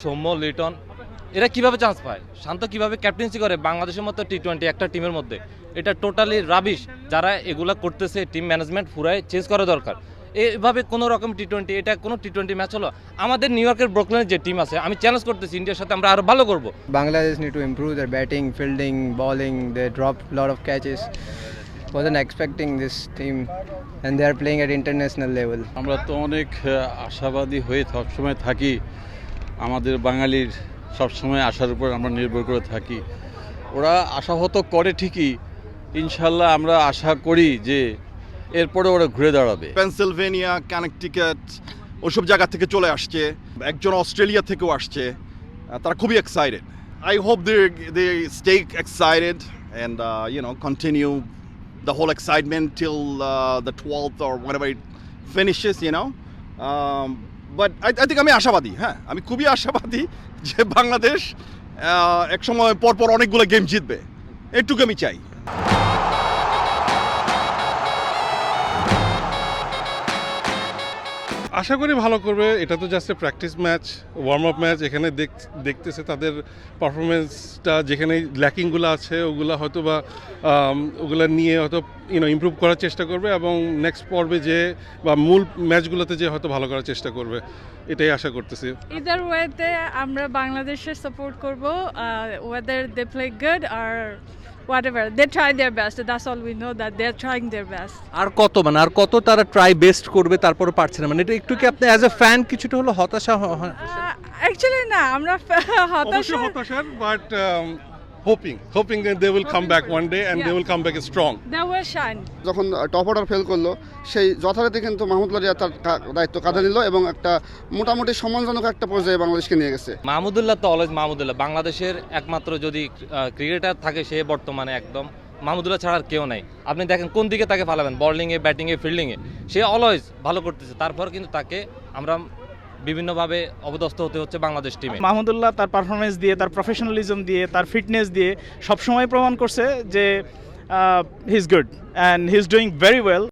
সৌম্য লিটন এরা কীভাবে চান্স পায় শান্ত কীভাবে ক্যাপ্টেন্সি করে বাংলাদেশের মতো টি টোয়েন্টি একটা টিমের মধ্যে এটা টোটালি রাবিশ যারা এগুলা করতেছে টিম ম্যানেজমেন্ট পুরাই চেঞ্জ করা দরকার এভাবে কোনো রকম টি টোয়েন্টি এটা কোনো টি টোয়েন্টি ম্যাচ হলো আমাদের নিউ ইয়র্কের ব্রোকলেনের যে টিম আছে আমি চ্যালেঞ্জ করতেছি ইন্ডিয়ার সাথে আমরা আরও ভালো করব Bangladesh need to improve their batting fielding bowling. They drop a of catches catches. Wasn't expecting this team, and they are playing at international level. আমরা তো অনেক আশাবাদী হয়ে সবসময় থাকি আমাদের বাঙালির সবসময় আশার উপর আমরা নির্ভর করে থাকি। ওরা আশাহত করে ঠিকই ইনশাল্লাহ আমরা আশা করি যে এরপরে ওরা ঘুরে দাঁড়াবে। পেনসিলভেনিয়া কানেকটিকাট ওসব জায়গা থেকে চলে আসছে। একজন অস্ট্রেলিয়া থেকেও আসছে। তারা খুবই excited I hope they they stay excited and you know continue the whole excitement till the twelfth or whenever it know but I I think আমি আশাবাদী হ্যাঁ? আমি খুবই আশাবাদী যে বাংলাদেশ এক একসময় পরপর অনেকগুলো গেম জিতবে। এটুকু আমি চাই। আশা করি ভালো করবে। এটা তো just practice match warm up match এখানে দেখ- দেখতেছে তাদের পারফরমেন্সটা যেখানে ল্যাকিংগুলো আছে, ওগুলো হয়তো বা ওগুলো নিয়ে হয়তো ইউনো ইমপ্রুভ করার চেষ্টা করবে এবং নেক্সট পর্বে যে, বা মূল ম্যাচগুলোতে যে হয়তো ভালো করার চেষ্টা করবে, এটাই আশা করতেছি। ইদার ওয়েতে আমরা বাংলাদেশের সাপোর্ট করব whether they play good or what They try their best. That's all we know that they're trying their best. আর কত মানে আর কত তারা ট্রাই বেস্ট করবে তারপরে পারছে না মানে এটা একটু কি আপনি অ্যাজ এ ফ্যান কিছুটা হলো হতাশা হ- হ- অ্যাকচুয়ালি না আমরা হতাশা হতাশা হতাশার but hoping hoping they will come back one day and they will come back strong they will shine যখন টপ অর্ডার ফেল করল সেই যথারীতি কিন্তু মাহমুদুল্লাহ রিয়াদ তার কা- দায়িত্ব কাঁধে নিল এবং একটা মোটামুটি সম্মানজনক একটা পর্যায়ে বাংলাদেশকে নিয়ে গেছে। মাহমুদুল্লাহ তো অলওয়েজ মাহমুদুল্লাহ। বাংলাদেশের একমাত্র যদি ক্রিকেটার থাকে সে বর্তমানে একদম। মাহমুদুল্লাহ ছাড়া আর কেউ নাই। আপনি দেখেন কোন দিকে তাকে ফালাবেন? বলিংয়ে ব্যাটিংয়ে ফিল্ডিংয়ে সে অলওয়েজ ভালো করতেছে। তারপর কিন্তু তাকে আমরা বিভিন্নভাবে অবদস্থ হতে হচ্ছে বাংলাদেশ টিমে মাহমুদুল্লাহ তার পারফরমেন্স দিয়ে, তার প্রফেশনালিজম দিয়ে, তার ফিটনেস দিয়ে সবসময় প্রমাণ করছে যে he is good and he is doing very well